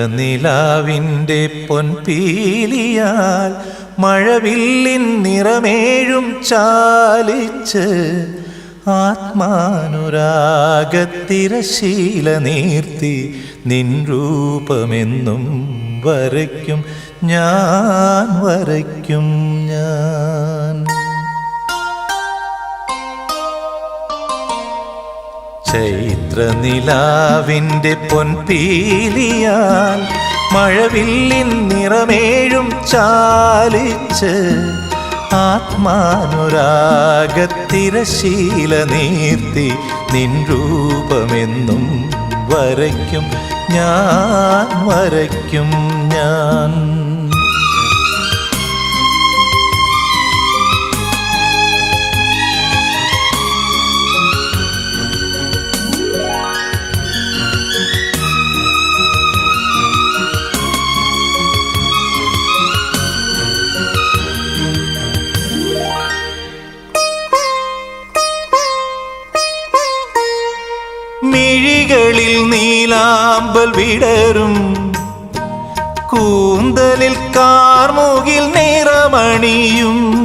ചൈത്രനിലാവിന്റെ പൊൻപീലിയാൽ മഴവില്ലിൻ നിറമേഴും ചാലിച്ച് ആത്മാനുരാഗത്തിരശീല നീർത്തി നിൻ രൂപമെന്നും വരയ്ക്കും ഞാൻ വരയ്ക്കും ഞാൻ. ചൈത്രനിലാവിന്റെ പൊൻപീലിയാൽ മഴവില്ലിൻ നിറമേഴും ചാലിച്ച് ആത്മാനുരാഗത്തിരശീല നീർത്തി നിൻ രൂപമെന്നും വരയ്ക്കും. ഞാൻ വരയ്ക്കും ഞാൻ നീലാമ്പൽ വിടരും. കൂന്തലിൽ കാർമുകിൽ നിറമണിയും.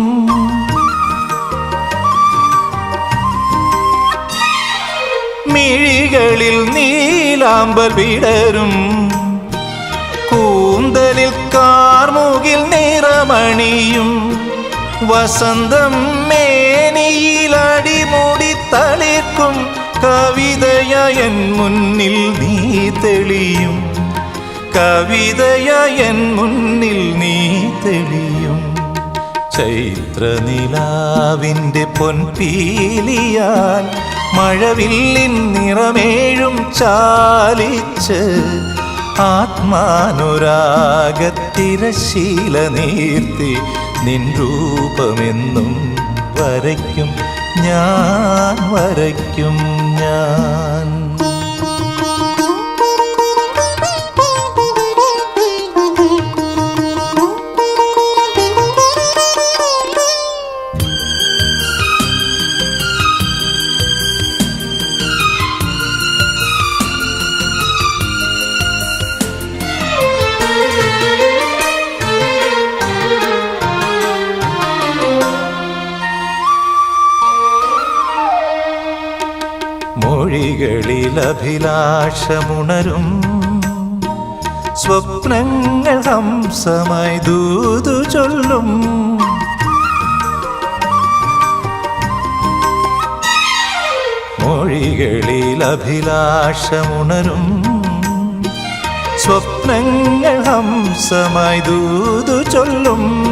മിഴികളിൽ നീലാമ്പൽ വിടരും. കൂന്തലിൽ കാർമുകിൽ നിറമണിയും. വസന്തം മേനിയിലടിമുടി കവിതയൻ മുന്നിൽ നീ തെളിയും. കവിതയൻ മുന്നിൽ നീ തെളിയും. ചൈത്രനിലാവിന്റെ പൊൻപീലിയാൽ മഴവില്ലിൻ നിറമേഴും ചാലിച്ച് ആത്മാനുരാഗത്തിരശീല നീർത്തി നിൻ രൂപമെന്നും വരയ്ക്കും. ഞാൻ വരയ്ക്കും ഞാൻ. മൊഴികളിൽ അഭിലാഷമുണരും. സ്വപ്നങ്ങൾ ഹംസമായി ദൂതു ചൊല്ലും. മൊഴികളിൽ അഭിലാഷമുണരും. സ്വപ്നങ്ങൾ ഹംസമായി ദൂതു ചൊല്ലും.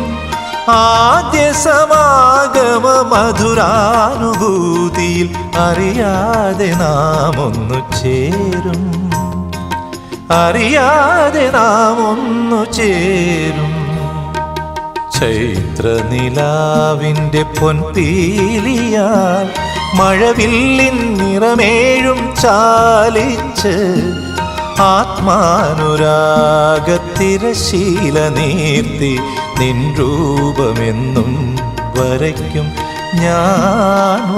ആദ്യ സമാഗമ മധുരാനുഭൂതിയിൽ അറിയാതെ നാം ഒന്നു ചേരും. അറിയാതെ നാം ഒന്നു ചേരും. ചൈത്രനിലാവിന്റെ പൊൻപീലിയാൽ മഴവില്ലിൻ നിറമേഴും ചാലിച്ച് ആത്മാനുരാഗത്തിരശീല നീർത്തി നിൻ രൂപമെന്നും വരയ്ക്കും. ഞാൻ